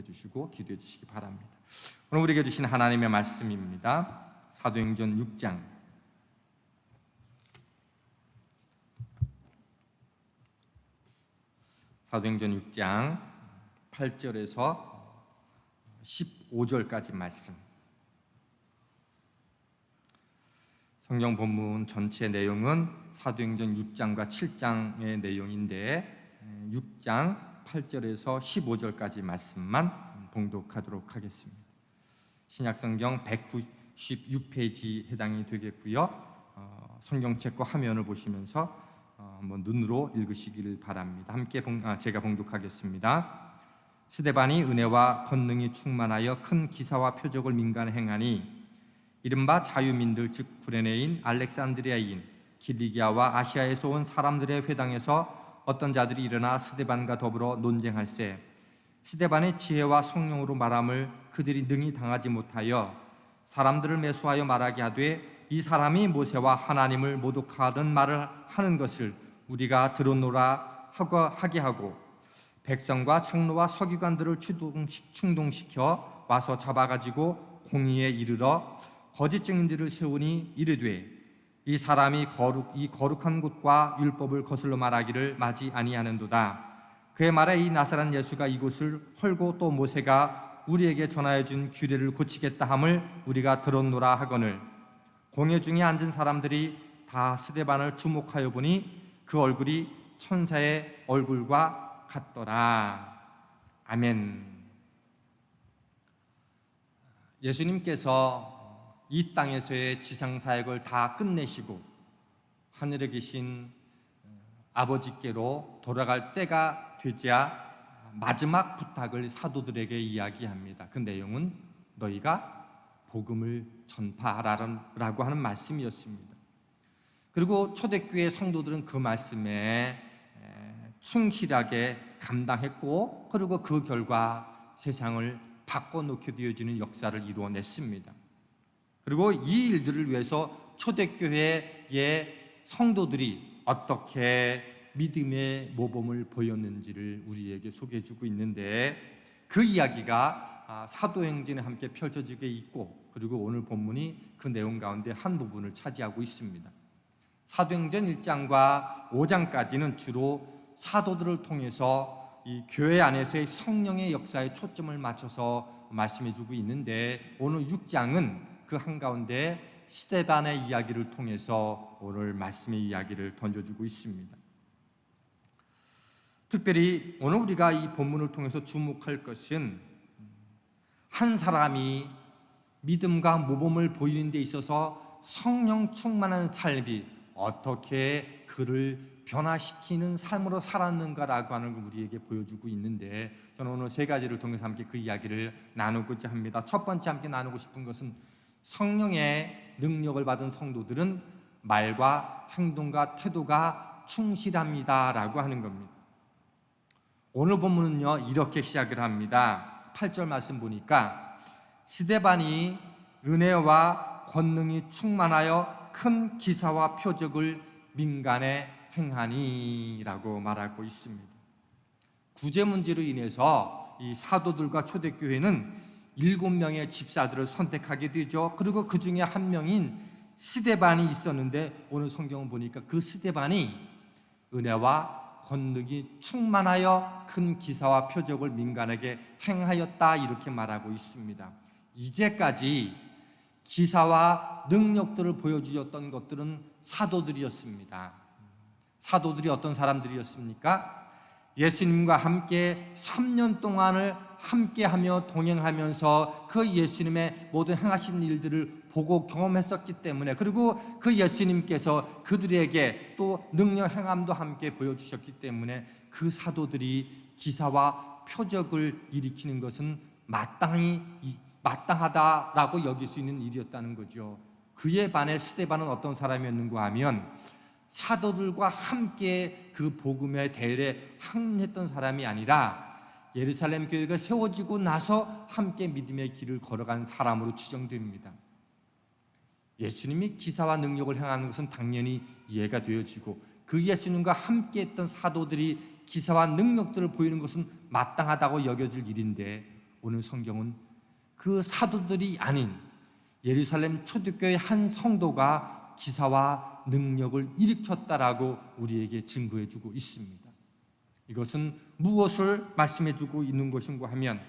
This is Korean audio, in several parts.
봉독해 주시고 기도해 주시기 바랍니다. 오늘 우리에게 주신 하나님의 말씀입니다. 사도행전 6장 사도행전 6장 8절에서 15절까지 말씀. 성경 본문 전체 내용은 사도행전 6장과 7장의 내용인데 6장 8절에서 15절까지 말씀만 봉독하도록 하겠습니다. 신약 성경 196페이지 해당이 되겠고요. 어, 성경책 과 화면을 보시면서 어, 눈으로 읽으시기를 바랍니다. 함께 봉, 아, 제가 봉독하겠습니다. 스데반이 은혜와 권능이 충만하여 큰 기사와 표적을 민간에 행하니 이른바 자유민들 즉 구레네인 알렉산드리아인 길리기아와 아시아에서 온 사람들의 회당에서 어떤 자들이 일어나 스데반과 더불어 논쟁할세 스데반의 지혜와 성령으로 말함을 그들이 능히 당하지 못하여 사람들을 매수하여 말하게 하되 이 사람이 모세와 하나님을 모독하던 말을 하는 것을 우리가 들었노라 하고 하게 하고 백성과 장로와 서기관들을 충동시켜 와서 잡아가지고 공의에 이르러 거짓 증인들을 세우니 이르되 이 사람이 거룩 이 거룩한 곳과 율법을 거슬러 말하기를 마지 아니하는도다. 그의 말에 이 나사란 예수가 이곳을 헐고 또 모세가 우리에게 전하여 준 규례를 고치겠다 함을 우리가 들었노라 하거늘 공회 중에 앉은 사람들이 다 스데반을 주목하여 보니 그 얼굴이 천사의 얼굴과 같더라. 아멘. 예수님께서 이 땅에서의 지상 사역을 다 끝내시고 하늘에 계신 아버지께로 돌아갈 때가 되자 마지막 부탁을 사도들에게 이야기합니다. 그 내용은 너희가 복음을 전파하라라고 하는 말씀이었습니다. 그리고 초대교회 성도들은 그 말씀에 충실하게 감당했고 그리고 그 결과 세상을 바꿔놓게 되어지는 역사를 이루어냈습니다. 그리고 이 일들을 위해서 초대교회의 성도들이 어떻게 믿음의 모범을 보였는지를 우리에게 소개해 주고 있는데 그 이야기가 아, 사도행전에 함께 펼쳐지게 있고 그리고 오늘 본문이 그 내용 가운데 한 부분을 차지하고 있습니다. 사도행전 1장과 5장까지는 주로 사도들을 통해서 이 교회 안에서의 성령의 역사에 초점을 맞춰서 말씀해 주고 있는데 오늘 6장은 그 한가운데 스테반의 이야기를 통해서 오늘 말씀의 이야기를 던져주고 있습니다. 특별히 오늘 우리가 이 본문을 통해서 주목할 것은 한 사람이 믿음과 모범을 보이는 데 있어서 성령 충만한 삶이 어떻게 그를 변화시키는 삶으로 살았는가라고 하는 걸 우리에게 보여주고 있는데 저는 오늘 세 가지를 통해서 함께 그 이야기를 나누고자 합니다. 첫 번째 함께 나누고 싶은 것은 성령의 능력을 받은 성도들은 말과 행동과 태도가 충실합니다라고 하는 겁니다. 오늘 본문은요 이렇게 시작을 합니다. 8절 말씀 보니까 스데반이 은혜와 권능이 충만하여 큰 기사와 표적을 민간에 행하니라고 말하고 있습니다. 구제 문제로 인해서 이 사도들과 초대교회는 일곱 명의 집사들을 선택하게 되죠. 그리고 그 중에 한 명인 스데반이 있었는데 오늘 성경을 보니까 그 스데반이 은혜와 권능이 충만하여 큰 기사와 표적을 민간에게 행하였다 이렇게 말하고 있습니다. 이제까지 기사와 능력들을 보여주었던 것들은 사도들이었습니다. 사도들이 어떤 사람들이었습니까? 예수님과 함께 3년 동안을 함께하며 동행하면서 그 예수님의 모든 행하신 일들을 보고 경험했었기 때문에 그리고 그 예수님께서 그들에게 또 능력 행함도 함께 보여주셨기 때문에 그 사도들이 기사와 표적을 일으키는 것은 마땅히 마땅하다라고 여길 수 있는 일이었다는 거죠. 그에 반해 스테반은 어떤 사람이었는가 하면 사도들과 함께 그 복음의 대열에 항했던 사람이 아니라 예루살렘 교회가 세워지고 나서 함께 믿음의 길을 걸어간 사람으로 추정됩니다. 예수님이 기사와 능력을 행하는 것은 당연히 이해가 되어지고 그 예수님과 함께 했던 사도들이 기사와 능력들을 보이는 것은 마땅하다고 여겨질 일인데 오늘 성경은 그 사도들이 아닌 예루살렘 초대교회 한 성도가 기사와 능력을 일으켰다라고 우리에게 증거해 주고 있습니다. 이것은 무엇을 말씀해 주고 있는 것인가 하면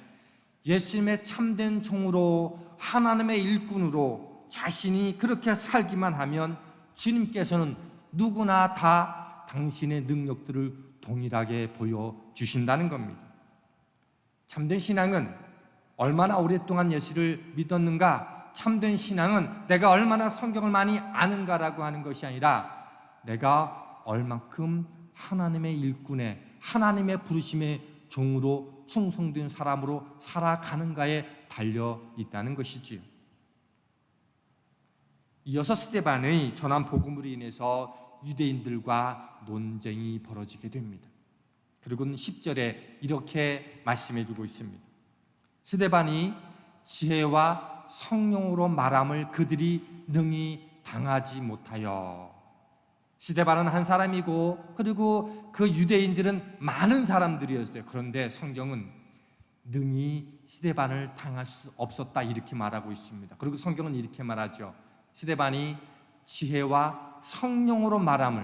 예수님의 참된 종으로 하나님의 일꾼으로 자신이 그렇게 살기만 하면 주님께서는 누구나 다 당신의 능력들을 동일하게 보여 주신다는 겁니다. 참된 신앙은 얼마나 오랫동안 예수를 믿었는가? 참된 신앙은 내가 얼마나 성경을 많이 아는가라고 하는 것이 아니라 내가 얼만큼 하나님의 일꾼에 하나님의 부르심의 종으로 충성된 사람으로 살아가는가에 달려 있다는 것이지요. 이어서 스테반의 전한 복음으로 인해서 유대인들과 논쟁이 벌어지게 됩니다. 그리고 10절에 이렇게 말씀해 주고 있습니다. 스데반이 지혜와 성령으로 말함을 그들이 능히 당하지 못하여 시데반은 한 사람이고 그리고 그 유대인들은 많은 사람들이었어요. 그런데 성경은 능히 시데반을 당할 수 없었다 이렇게 말하고 있습니다. 그리고 성경은 이렇게 말하죠. 시데반이 지혜와 성령으로 말함을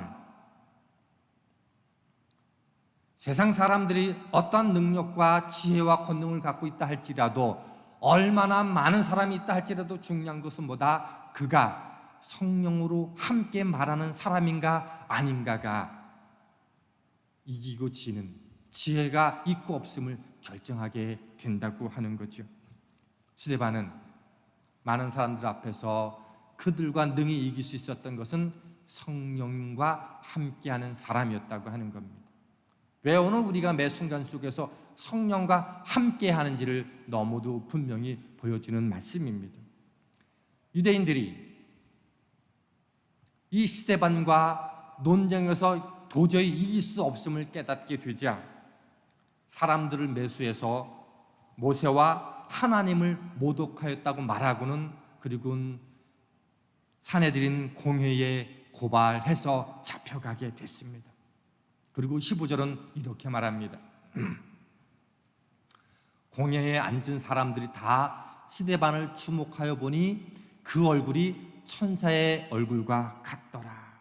세상 사람들이 어떤 능력과 지혜와 권능을 갖고 있다 할지라도 얼마나 많은 사람이 있다 할지라도 중요한 것은 뭐다? 그가 성령으로 함께 말하는 사람인가 아닌가가 이기고 지는 지혜가 있고 없음을 결정하게 된다고 하는 거죠. 스데반은 많은 사람들 앞에서 그들과 능히 이길 수 있었던 것은 성령과 함께하는 사람이었다고 하는 겁니다. 왜 오늘 우리가 매 순간 속에서 성령과 함께 하는지를 너무도 분명히 보여주는 말씀입니다. 유대인들이 이 스테반과 논쟁에서 도저히 이길 수 없음을 깨닫게 되자 사람들을 매수해서 모세와 하나님을 모독하였다고 말하고는 그리고 사내들인 공회에 고발해서 잡혀가게 됐습니다. 그리고 15절은 이렇게 말합니다. 공회에 앉은 사람들이 다 시대반을 주목하여 보니 그 얼굴이 천사의 얼굴과 같더라.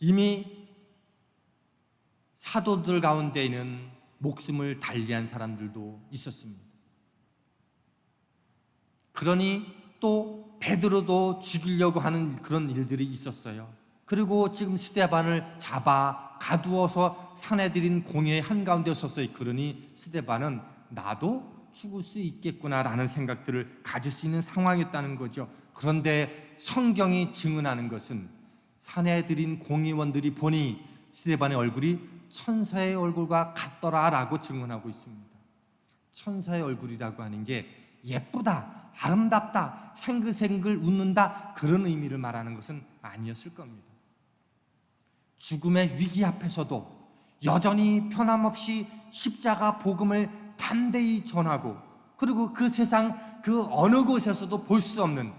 이미 사도들 가운데에는 목숨을 달리한 사람들도 있었습니다. 그러니 또 베드로도 죽이려고 하는 그런 일들이 있었어요. 그리고 지금 스데반을 잡아 가두어서 사내들인 공의 한가운데 섰어요. 그러니 스데반은 나도 죽을 수 있겠구나라는 생각들을 가질 수 있는 상황이었다는 거죠. 그런데 성경이 증언하는 것은 사내들인 공의원들이 보니 스데반의 얼굴이 천사의 얼굴과 같더라라고 증언하고 있습니다. 천사의 얼굴이라고 하는 게 예쁘다, 아름답다, 생글생글 웃는다 그런 의미를 말하는 것은 아니었을 겁니다. 죽음의 위기 앞에서도 여전히 편함없이 십자가 복음을 담대히 전하고 그리고 그 세상 그 어느 곳에서도 볼 수 없는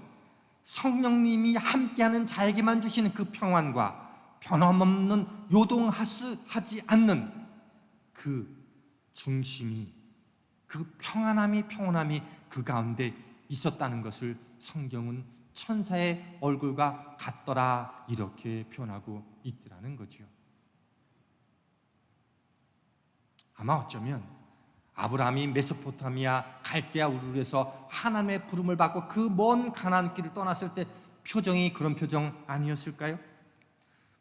성령님이 함께하는 자에게만 주시는 그 평안과 변함없는 요동하지 않는 그 중심이 그 평안함이 평온함이 그 가운데 있었다는 것을 성경은 천사의 얼굴과 같더라 이렇게 표현하고 있더라는 거죠. 아마 어쩌면 아브라함이 메소포타미아 갈대아 우르에서 하나님의 부름을 받고 그 먼 가나안 길을 떠났을 때 표정이 그런 표정 아니었을까요?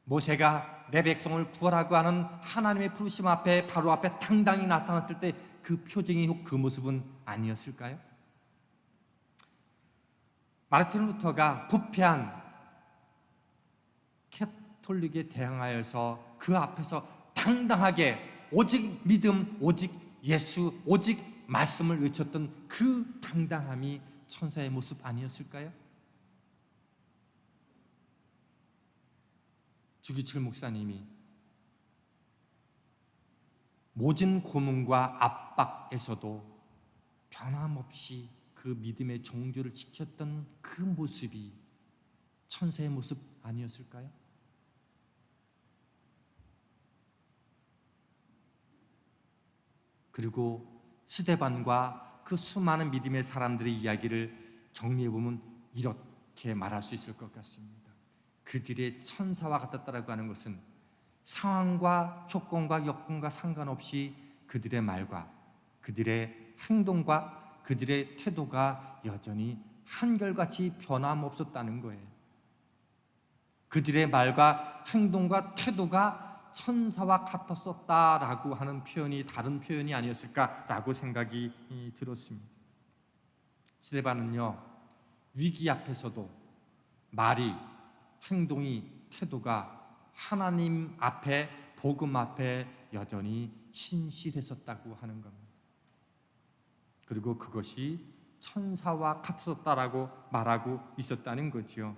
모세가 내 백성을 구하라고 하는 하나님의 부르심 앞에 바로 앞에 당당히 나타났을 때 그 표정이 그 모습은 아니었을까요? 마르틴 루터가 부패한 캐톨릭에 대항하여서 그 앞에서 당당하게 오직 믿음, 오직 예수, 오직 말씀을 외쳤던 그 당당함이 천사의 모습 아니었을까요? 주기철 목사님이 모진 고문과 압박에서도 변함없이 그 믿음의 정조를 지켰던 그 모습이 천사의 모습 아니었을까요? 그리고 스데반과 그 수많은 믿음의 사람들의 이야기를 정리해 보면 이렇게 말할 수 있을 것 같습니다. 그들의 천사와 같았다라고 하는 것은 상황과 조건과 여건과 상관없이 그들의 말과 그들의 행동과 그들의 태도가 여전히 한결같이 변함없었다는 거예요. 그들의 말과 행동과 태도가 천사와 같았었다라고 하는 표현이 다른 표현이 아니었을까라고 생각이 들었습니다. 스데반은요 위기 앞에서도 말이 행동이 태도가 하나님 앞에 복음 앞에 여전히 신실했었다고 하는 겁니다. 그리고 그것이 천사와 같았다라고 말하고 있었다는 거지요.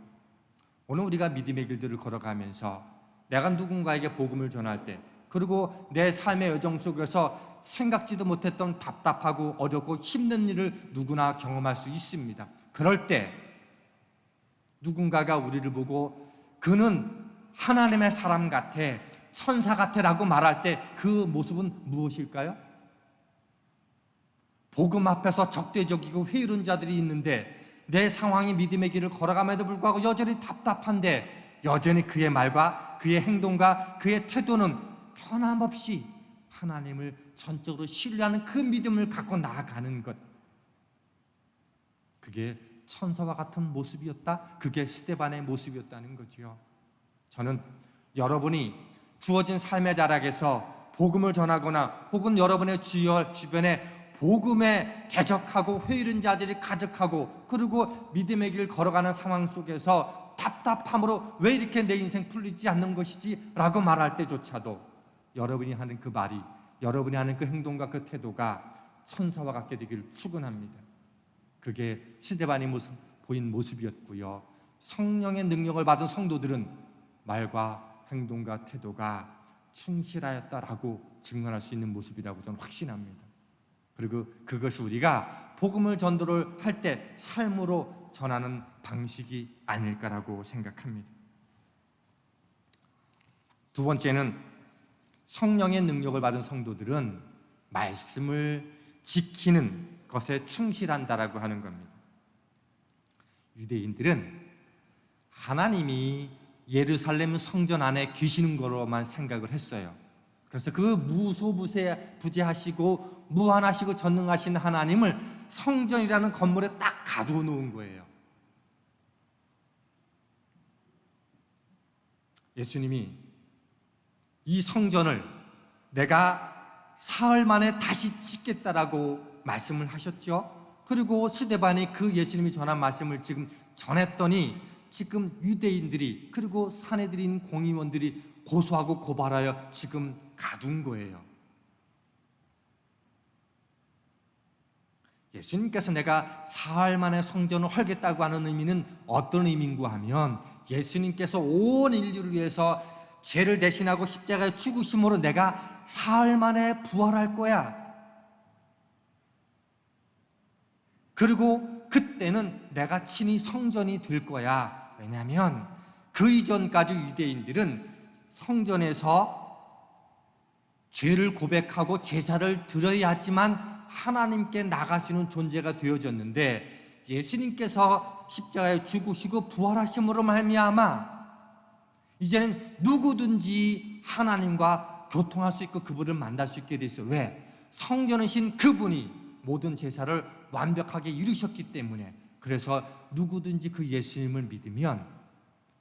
오늘 우리가 믿음의 길들을 걸어가면서 내가 누군가에게 복음을 전할 때 그리고 내 삶의 여정 속에서 생각지도 못했던 답답하고 어렵고 힘든 일을 누구나 경험할 수 있습니다. 그럴 때 누군가가 우리를 보고 그는 하나님의 사람 같아, 천사 같아라고 말할 때 그 모습은 무엇일까요? 복음 앞에서 적대적이고 회의론 자들이 있는데 내 상황이 믿음의 길을 걸어감에도 불구하고 여전히 답답한데 여전히 그의 말과 그의 행동과 그의 태도는 변함없이 하나님을 전적으로 신뢰하는 그 믿음을 갖고 나아가는 것. 그게 천사와 같은 모습이었다. 그게 스테반의 모습이었다는 거지요. 저는 여러분이 주어진 삶의 자락에서 복음을 전하거나 혹은 여러분의 주변에 복음에 대적하고 회의른 자들이 가득하고 그리고 믿음의 길 걸어가는 상황 속에서 답답함으로 왜 이렇게 내 인생 풀리지 않는 것이지 라고 말할 때조차도 여러분이 하는 그 말이 여러분이 하는 그 행동과 그 태도가 천사와 같게 되기를 축원합니다. 그게 시대반이 모습, 보인 모습이었고요. 성령의 능력을 받은 성도들은 말과 행동과 태도가 충실하였다라고 증언할 수 있는 모습이라고 저는 확신합니다. 그리고 그것이 우리가 복음을 전도를 할 때 삶으로 전하는 방식이 아닐까라고 생각합니다. 두 번째는 성령의 능력을 받은 성도들은 말씀을 지키는 것에 충실한다라고 하는 겁니다. 유대인들은 하나님이 예루살렘 성전 안에 계시는 거로만 생각을 했어요. 그래서 그 무소부세 부재하시고 무한하시고 전능하신 하나님을 성전이라는 건물에 딱 가두어 놓은 거예요. 예수님이 이 성전을 내가 사흘 만에 다시 짓겠다라고 말씀을 하셨죠. 그리고 스데반이 그 예수님이 전한 말씀을 지금 전했더니 지금 유대인들이 그리고 사내들인 공의원들이 고소하고 고발하여 지금 가둔 거예요. 예수님께서 내가 사흘 만에 성전을 헐겠다고 하는 의미는 어떤 의미인가 하면 예수님께서 온 인류를 위해서 죄를 대신하고 십자가에 죽으심으로 내가 사흘 만에 부활할 거야. 그리고 그때는 내가 친히 성전이 될 거야. 왜냐하면 그 이전까지 유대인들은 성전에서 죄를 고백하고 제사를 드려야 하지만 하나님께 나갈 수 있는 존재가 되어졌는데 예수님께서 십자가에 죽으시고 부활하심으로 말미암아 이제는 누구든지 하나님과 교통할 수 있고 그분을 만날 수 있게 됐어요. 왜? 성전이신 그분이 모든 제사를 완벽하게 이루셨기 때문에 그래서 누구든지 그 예수님을 믿으면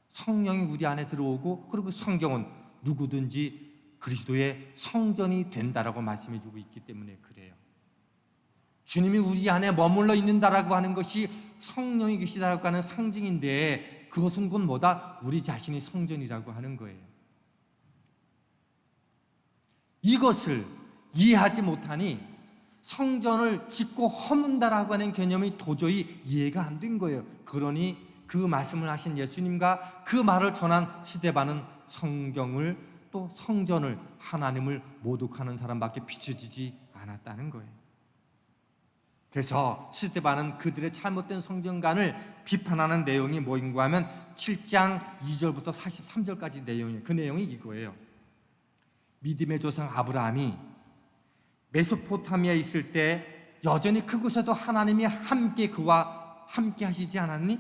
성령이 우리 안에 들어오고 그리고 성경은 누구든지 그리스도의 성전이 된다라고 말씀해 주고 있기 때문에 그래요. 주님이 우리 안에 머물러 있는다라고 하는 것이 성령이 계시다라고 하는 상징인데 그것은 곧 뭐다? 우리 자신이 성전이라고 하는 거예요. 이것을 이해하지 못하니 성전을 짓고 허문다라고 하는 개념이 도저히 이해가 안 된 거예요. 그러니 그 말씀을 하신 예수님과 그 말을 전한 시대반은 성경을 또 성전을 하나님을 모독하는 사람밖에 비춰지지 않았다는 거예요. 그래서 시대반은 그들의 잘못된 성전관을 비판하는 내용이 뭐인가 하면 7장 2절부터 43절까지 내용이에요. 그 내용이 이거예요. 믿음의 조상 아브라함이 메소포타미아에 있을 때 여전히 그곳에도 하나님이 함께 그와 함께 하시지 않았니?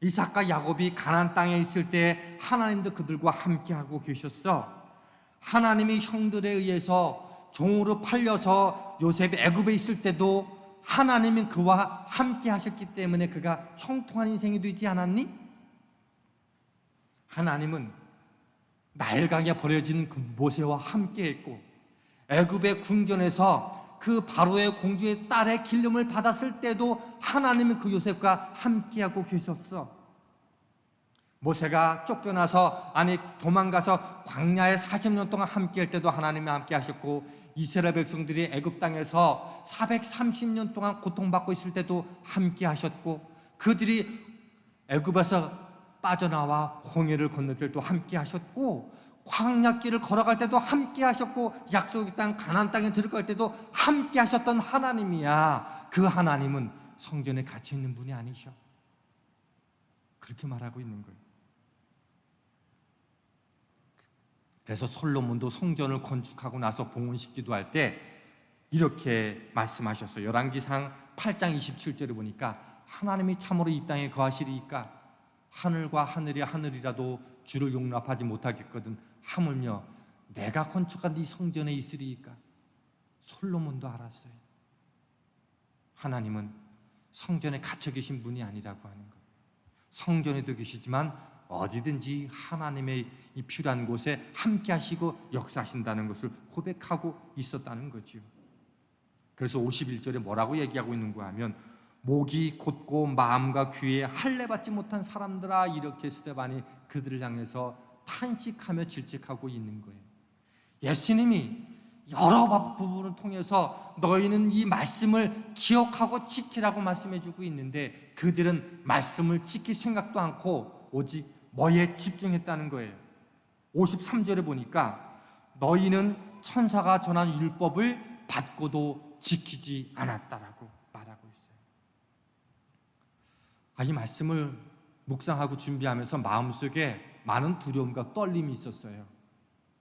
이삭과 야곱이 가나안 땅에 있을 때 하나님도 그들과 함께 하고 계셨어. 하나님이 형들에 의해서 종으로 팔려서 요셉이 애굽에 있을 때도 하나님이 그와 함께 하셨기 때문에 그가 형통한 인생이 되지 않았니? 하나님은 나일강에 버려진 그 모세와 함께 했고 애굽의 궁전에서 그 바로의 공주의 딸의 길름을 받았을 때도 하나님은 그 요셉과 함께하고 계셨어. 모세가 쫓겨나서 아니 도망가서 광야에 40년 동안 함께할 때도 하나님이 함께 하셨고 이스라엘 백성들이 애굽 땅에서 430년 동안 고통받고 있을 때도 함께 하셨고 그들이 애굽에서 빠져나와 홍해를 건널 때도 함께 하셨고 광야길을 걸어갈 때도 함께 하셨고 약속의 땅 가나안 땅에 들어갈 때도 함께 하셨던 하나님이야. 그 하나님은 성전에 갇혀 있는 분이 아니셔. 그렇게 말하고 있는 거예요. 그래서 솔로몬도 성전을 건축하고 나서 봉헌식 기도 할 때 이렇게 말씀하셨어요. 열왕기상 8장 27절에 보니까 하나님이 참으로 이 땅에 거하시리이까 하늘과 하늘이 하늘이라도 주를 용납하지 못하겠거든 하물며 내가 건축한 이 성전에 있으리이까 솔로몬도 알았어요. 하나님은 성전에 갇혀 계신 분이 아니라고 하는 것. 성전에도 계시지만 어디든지 하나님의 이 필요한 곳에 함께 하시고 역사하신다는 것을 고백하고 있었다는 거지요. 그래서 51절에 뭐라고 얘기하고 있는가 하면 목이 곧고 마음과 귀에 할례 받지 못한 사람들아 이렇게 스테반이 그들을 향해서 탄식하며 질책하고 있는 거예요. 예수님이 여러 부분을 통해서 너희는 이 말씀을 기억하고 지키라고 말씀해 주고 있는데 그들은 말씀을 지킬 생각도 않고 오직 뭐에 집중했다는 거예요. 53절에 보니까 너희는 천사가 전한 율법을 받고도 지키지 않았다라고 말하고 있어요. 아, 이 말씀을 묵상하고 준비하면서 마음속에 많은 두려움과 떨림이 있었어요.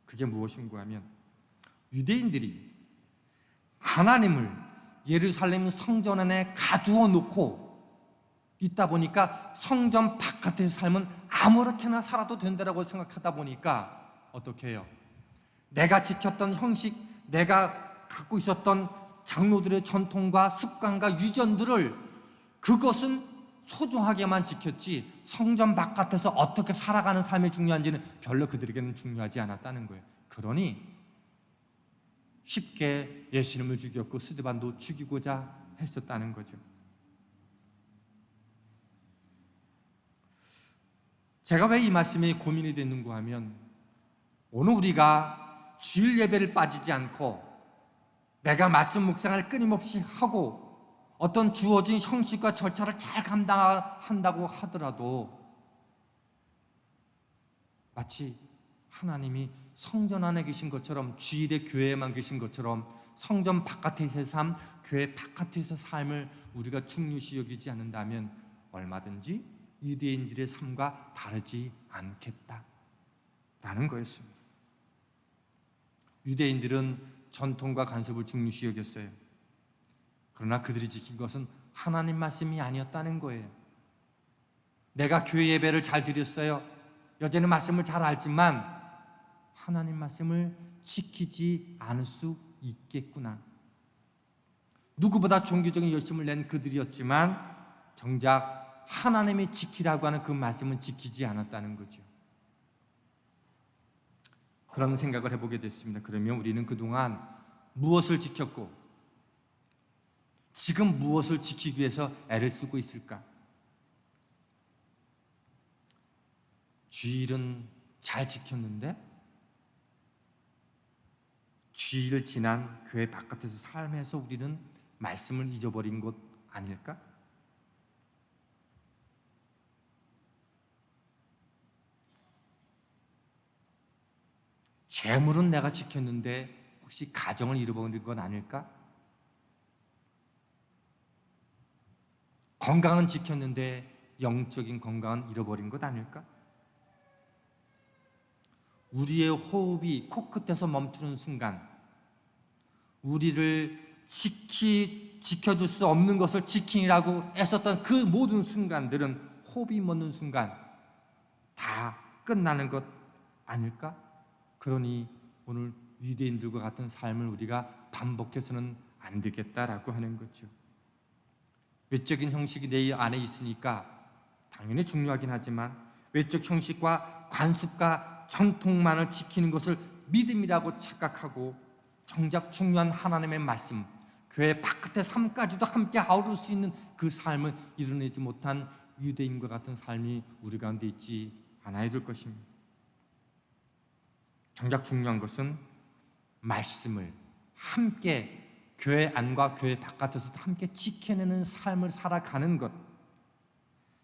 그게 무엇인가 하면 유대인들이 하나님을 예루살렘 성전 안에 가두어 놓고 있다 보니까 성전 바깥의 삶은 아무렇게나 살아도 된다라고 생각하다 보니까 어떻게 해요? 내가 지켰던 형식, 내가 갖고 있었던 장로들의 전통과 습관과 유전들을 그것은 소중하게만 지켰지 성전 바깥에서 어떻게 살아가는 삶이 중요한지는 별로 그들에게는 중요하지 않았다는 거예요. 그러니 쉽게 예수님을 죽였고 스데반도 죽이고자 했었다는 거죠. 제가 왜 이 말씀이 고민이 됐는가 하면 오늘 우리가 주일 예배를 빠지지 않고 내가 말씀 묵상을 끊임없이 하고 어떤 주어진 형식과 절차를 잘 감당한다고 하더라도 마치 하나님이 성전 안에 계신 것처럼 주일에 교회에만 계신 것처럼 성전 바깥에서의 삶, 교회 바깥에서 삶을 우리가 중요시 여기지 않는다면 얼마든지 유대인들의 삶과 다르지 않겠다 라는 거였습니다. 유대인들은 전통과 간섭을 중요시 여겼어요. 그러나 그들이 지킨 것은 하나님 말씀이 아니었다는 거예요. 내가 교회 예배를 잘 드렸어요. 여전히 말씀을 잘 알지만 하나님 말씀을 지키지 않을 수 있겠구나. 누구보다 종교적인 열심을 낸 그들이었지만 정작 하나님이 지키라고 하는 그 말씀은 지키지 않았다는 거죠. 그런 생각을 해보게 됐습니다. 그러면 우리는 그동안 무엇을 지켰고 지금 무엇을 지키기 위해서 애를 쓰고 있을까? 주일은 잘 지켰는데 주일을 지난 교회 바깥에서 삶에서 우리는 말씀을 잊어버린 것 아닐까? 재물은 내가 지켰는데 혹시 가정을 잃어버린 건 아닐까? 건강은 지켰는데 영적인 건강은 잃어버린 것 아닐까? 우리의 호흡이 코끝에서 멈추는 순간 우리를 지키 지켜줄 수 없는 것을 지키라고 애썼던 그 모든 순간들은 호비 먹는 순간 다 끝나는 것 아닐까? 그러니 오늘 유대인들과 같은 삶을 우리가 반복해서는 안 되겠다라고 하는 거죠. 외적인 형식이 내 안에 있으니까 당연히 중요하긴 하지만 외적 형식과 관습과 전통만을 지키는 것을 믿음이라고 착각하고 정작 중요한 하나님의 말씀, 교회 바깥의 삶까지도 함께 아우를 수 있는 그 삶을 이뤄내지 못한 유대인과 같은 삶이 우리 가운데 있지 않아야 될 것입니다. 정작 중요한 것은 말씀을 함께 교회 안과 교회 바깥에서도 함께 지켜내는 삶을 살아가는 것.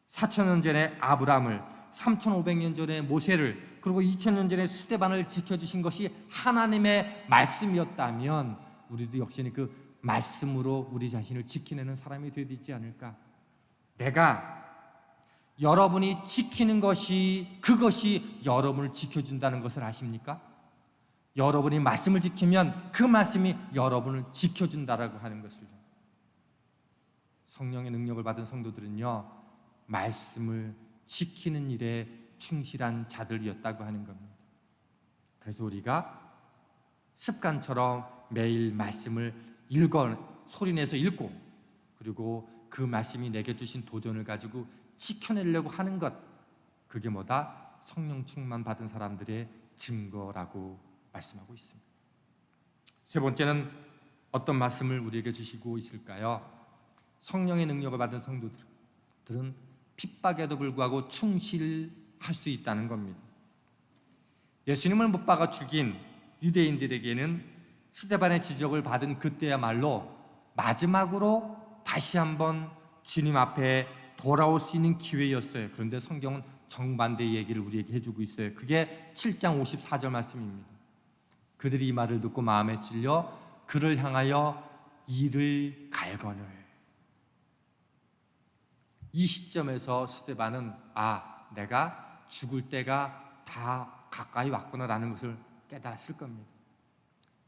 4천년 전에 아브라함을 3,500년 전에 모세를 그리고 2,000년 전에 스테반을 지켜주신 것이 하나님의 말씀이었다면 우리도 역시 그 말씀으로 우리 자신을 지켜내는 사람이 되어야 되지 않을까? 내가 여러분이 지키는 것이 그것이 여러분을 지켜준다는 것을 아십니까? 여러분이 말씀을 지키면 그 말씀이 여러분을 지켜준다라고 하는 것을 성령의 능력을 받은 성도들은요 말씀을 지키는 일에 충실한 자들이었다고 하는 겁니다. 그래서 우리가 습관처럼 매일 말씀을 읽어 소리내서 읽고 그리고 그 말씀이 내게 주신 도전을 가지고 지켜내려고 하는 것 그게 뭐다 성령 충만 받은 사람들의 증거라고 말씀하고 있습니다. 세 번째는 어떤 말씀을 우리에게 주시고 있을까요? 성령의 능력을 받은 성도들은 핍박에도 불구하고 충실할 수 있다는 겁니다. 예수님을 못 박아 죽인 유대인들에게는 스테반의 지적을 받은 그때야말로 마지막으로 다시 한번 주님 앞에 돌아올 수 있는 기회였어요. 그런데 성경은 정반대의 얘기를 우리에게 해주고 있어요. 그게 7장 54절 말씀입니다. 그들이 이 말을 듣고 마음에 찔려 그를 향하여 이를 갈거늘. 이 시점에서 스테반은 아, 내가 죽을 때가 다 가까이 왔구나라는 것을 깨달았을 겁니다.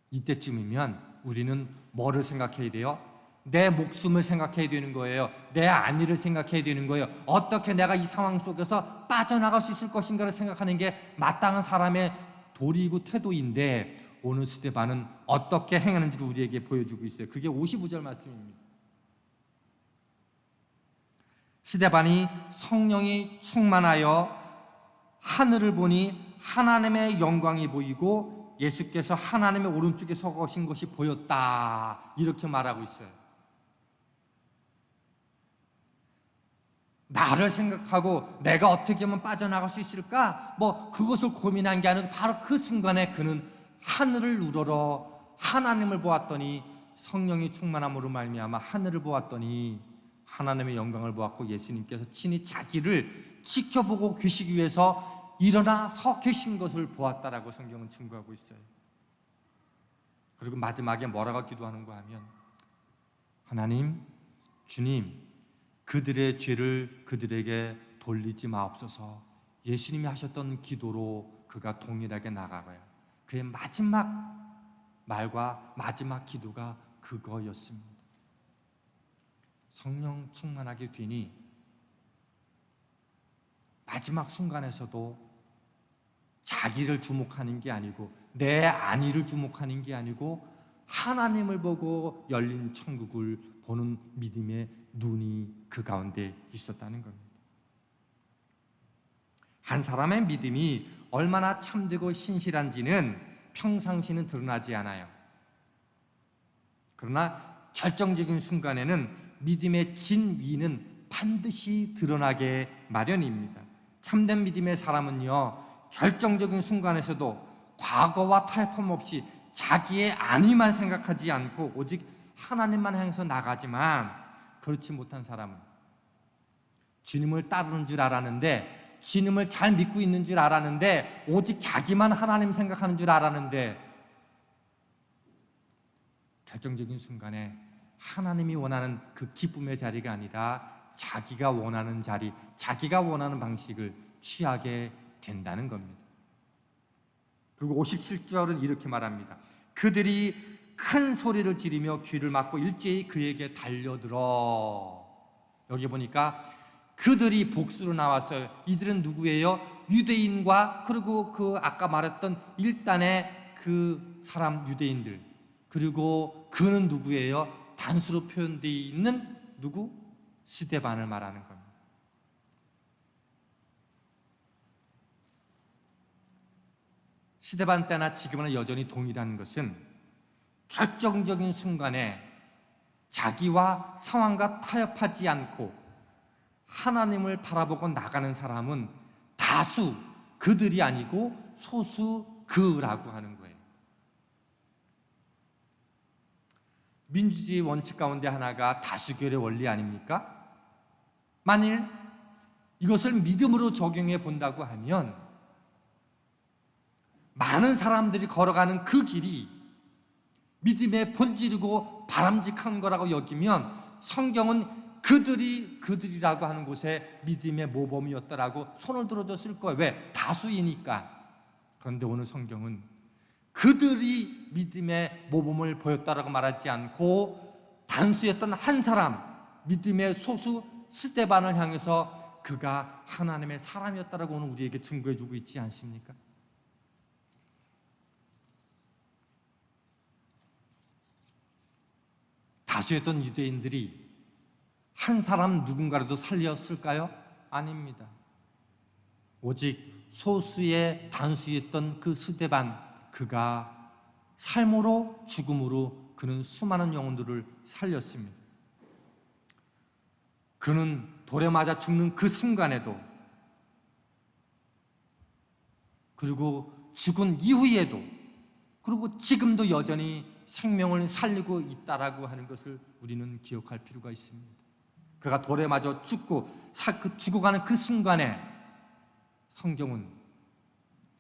이때쯤이면 우리는 뭐를 생각해야 돼요? 내 목숨을 생각해야 되는 거예요. 내 안위를 생각해야 되는 거예요. 어떻게 내가 이 상황 속에서 빠져나갈 수 있을 것인가를 생각하는 게 마땅한 사람의 도리이고 태도인데 오늘 스테반은 어떻게 행하는지를 우리에게 보여주고 있어요. 그게 55절 말씀입니다. 스테반이 성령이 충만하여 하늘을 보니 하나님의 영광이 보이고 예수께서 하나님의 오른쪽에 서 계신 것이 보였다. 이렇게 말하고 있어요. 나를 생각하고 내가 어떻게 하면 빠져나갈 수 있을까? 뭐 그것을 고민한 게 아니고 바로 그 순간에 그는 하늘을 우러러 하나님을 보았더니 성령이 충만함으로 말미암아 하늘을 보았더니 하나님의 영광을 보았고 예수님께서 친히 자기를 지켜보고 계시기 위해서 일어나 서 계신 것을 보았다라고 성경은 증거하고 있어요. 그리고 마지막에 뭐라고 기도하는가 하면 하나님, 주님, 그들의 죄를 그들에게 돌리지 마옵소서. 예수님이 하셨던 기도로 그가 동일하게 나가고요. 그의 마지막 말과 마지막 기도가 그거였습니다. 성령 충만하게 되니 마지막 순간에서도 자기를 주목하는 게 아니고 내 안위를 주목하는 게 아니고 하나님을 보고 열린 천국을 보는 믿음의 눈이 그 가운데 있었다는 겁니다. 한 사람의 믿음이 얼마나 참되고 신실한지는 평상시는 드러나지 않아요. 그러나 결정적인 순간에는 믿음의 진위는 반드시 드러나게 마련입니다. 참된 믿음의 사람은요, 결정적인 순간에서도 과거와 타협함 없이 자기의 안위만 생각하지 않고 오직 하나님만 향해서 나가지만 그렇지 못한 사람은 주님을 따르는 줄 알았는데 주님을 잘 믿고 있는 줄 알았는데 오직 자기만 하나님 생각하는 줄 알았는데 결정적인 순간에 하나님이 원하는 그 기쁨의 자리가 아니라 자기가 원하는 자리, 자기가 원하는 방식을 취하게 된다는 겁니다. 그리고 57절은 이렇게 말합니다. 그들이 큰 소리를 지르며 귀를 막고 일제히 그에게 달려들어. 여기 보니까 그들이 복수로 나왔어요. 이들은 누구예요? 유대인과 그리고 그 아까 말했던 일단의 그 사람 유대인들. 그리고 그는 누구예요? 단수로 표현되어 있는 누구? 스데반을 말하는 겁니다. 시대반 때나 지금은 여전히 동일한 것은 결정적인 순간에 자기와 상황과 타협하지 않고 하나님을 바라보고 나가는 사람은 다수 그들이 아니고 소수 그라고 하는 거예요. 민주주의 원칙 가운데 하나가 다수결의 원리 아닙니까? 만일 이것을 믿음으로 적용해 본다고 하면 많은 사람들이 걸어가는 그 길이 믿음의 본질이고 바람직한 거라고 여기면 성경은 그들이 그들이라고 하는 곳에 믿음의 모범이었다라고 손을 들어줬을 거예요. 왜? 다수이니까. 그런데 오늘 성경은 그들이 믿음의 모범을 보였다라고 말하지 않고 단수였던 한 사람, 믿음의 소수 스테반을 향해서 그가 하나님의 사람이었다라고 오늘 우리에게 증거해 주고 있지 않습니까? 다수였던 유대인들이 한 사람 누군가라도 살렸을까요? 아닙니다. 오직 소수의 단수였던 그 스데반 그가 삶으로 죽음으로 그는 수많은 영혼들을 살렸습니다. 그는 돌에 맞아 죽는 그 순간에도 그리고 죽은 이후에도 그리고 지금도 여전히 생명을 살리고 있다라고 하는 것을 우리는 기억할 필요가 있습니다. 그가 돌에 맞아 죽고 사, 그 죽어가는 그 순간에 성경은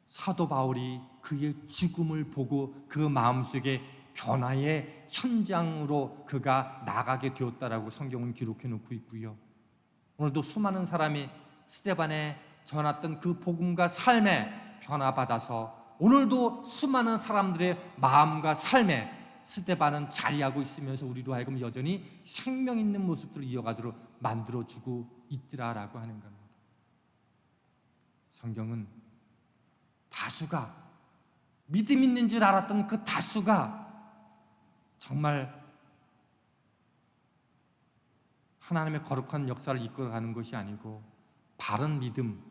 사도 바울이 그의 죽음을 보고 그 마음속에 변화의 현장으로 그가 나가게 되었다라고 성경은 기록해 놓고 있고요. 오늘도 수많은 사람이 스테반에 전했던 그 복음과 삶에 변화받아서 오늘도 수많은 사람들의 마음과 삶에 스테반은 자리하고 있으면서 우리로 하여금 여전히 생명 있는 모습들을 이어가도록 만들어주고 있더라라고 하는 겁니다. 성경은 다수가 믿음 있는 줄 알았던 그 다수가 정말 하나님의 거룩한 역사를 이끌어가는 것이 아니고 바른 믿음,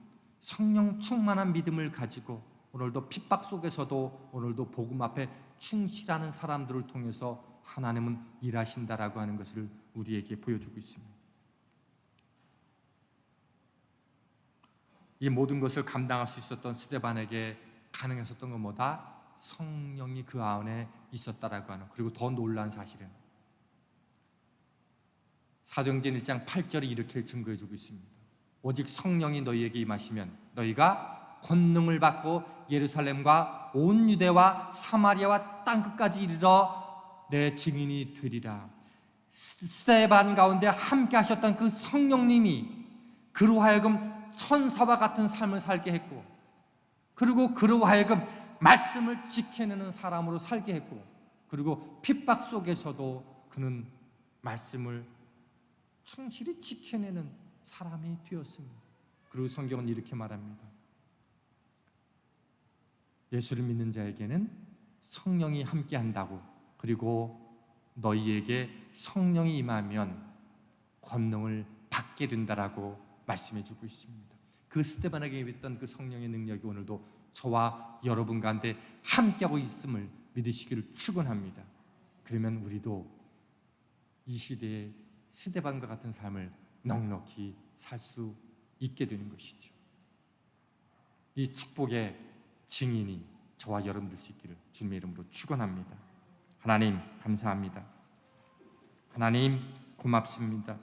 성령 충만한 믿음을 가지고 오늘도 핍박 속에서도 오늘도 복음 앞에 충실하는 사람들을 통해서 하나님은 일하신다라고 하는 것을 우리에게 보여주고 있습니다. 이 모든 것을 감당할 수 있었던 스데반에게 가능했었던 건 뭐다? 성령이 그 안에 있었다라고 하는 그리고 더 놀란 사실은 사도행전 1장 8절이 이렇게 증거해 주고 있습니다. 오직 성령이 너희에게 임하시면 너희가 권능을 받고 예루살렘과 온 유대와 사마리아와 땅 끝까지 이르러 내 증인이 되리라. 스테반 가운데 함께 하셨던 그 성령님이 그로 하여금 천사와 같은 삶을 살게 했고 그리고 그로 하여금 말씀을 지켜내는 사람으로 살게 했고 그리고 핍박 속에서도 그는 말씀을 충실히 지켜내는 사람이 되었습니다. 그리고 성경은 이렇게 말합니다. 예수를 믿는 자에게는 성령이 함께 한다고 그리고 너희에게 성령이 임하면 권능을 받게 된다라고 말씀해 주고 있습니다. 그 스테반에게 입었던 그 성령의 능력이 오늘도 저와 여러분 가운데 함께하고 있음을 믿으시기를 축원합니다. 그러면 우리도 이 시대에 스테반과 같은 삶을 넉넉히 살 수 있게 되는 것이죠. 이 축복의 증인이 저와 여러분 될 수 있기를 주님의 이름으로 축원합니다. 하나님 감사합니다. 하나님 고맙습니다.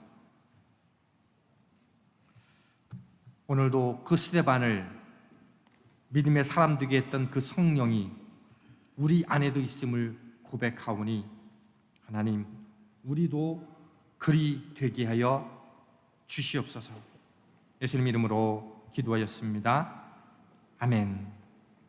오늘도 그 스데반을 믿음의 사람 되게 했던 그 성령이 우리 안에도 있음을 고백하오니 하나님 우리도 그리 되게 하여 주시옵소서. 예수님 이름으로 기도하였습니다. 아멘.